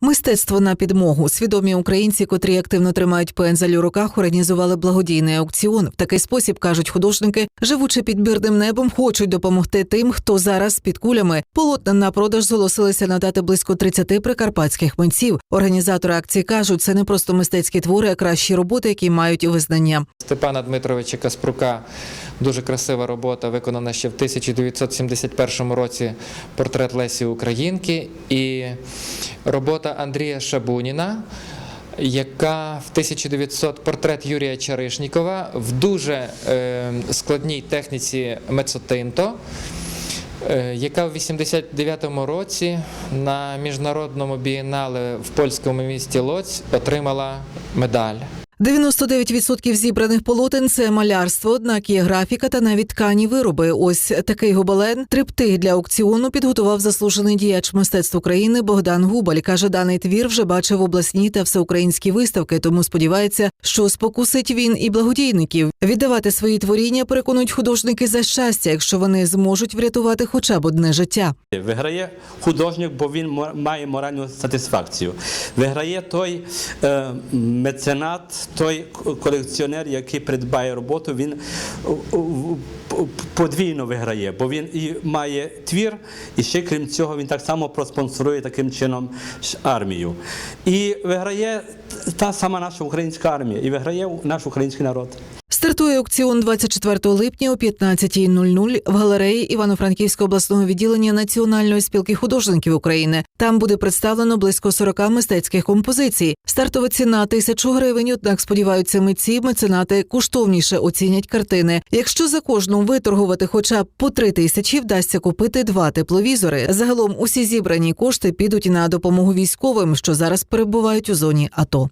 Мистецтво на підмогу. Свідомі українці, котрі активно тримають пензель у руках, організували благодійний аукціон. В такий спосіб кажуть художники, живучи під мирним небом, хочуть допомогти тим, хто зараз під кулями. Полотна на продаж зголосилися надати близько 30 прикарпатських митців. Організатори акції кажуть, це не просто мистецькі твори, а кращі роботи, які мають визнання. Степана Дмитровича Каспрука дуже красива робота, виконана ще в 1971 році портрет Лесі Українки і робота Андрія Шабуніна. Яка в 1900 портрет Юрія Чаришнікова в дуже е, складній техніці мецотинто, е, яка в 89-му році на міжнародному бієнале в польському місті Лоць отримала медаль. 99% зібраних полотен це малярство, однак є графіка та навіть ткані вироби. Ось такий гобелен триптих для аукціону підготував заслужений діяч мистецтв України Богдан Губаль. каже, даний твір вже бачив обласні та всеукраїнські виставки, тому сподівається, що спокусить він і благодійників. Віддавати свої творіння переконують художники за щастя, якщо вони зможуть врятувати хоча б одне життя. Виграє художник, бо він має моральну сатисфакцію. Виграє той е, меценат, той колекціонер, який придбає роботу, він подвійно виграє, бо він і має твір, і ще крім цього він так само проспонсорує таким чином армію. І виграє та сама наша українська армія, і виграє наш український народ. Стартує аукціон 24 липня о 15.00 в галереї Івано-Франківського обласного відділення Національної спілки художників України. Там буде представлено близько 40 мистецьких композицій. Стартова ціна тисячу гривень. Однак сподіваються митці, меценати коштовніше оцінять картини. Якщо за кожну виторгувати хоча б по три тисячі, вдасться купити два тепловізори. Загалом усі зібрані кошти підуть на допомогу військовим, що зараз перебувають у зоні АТО.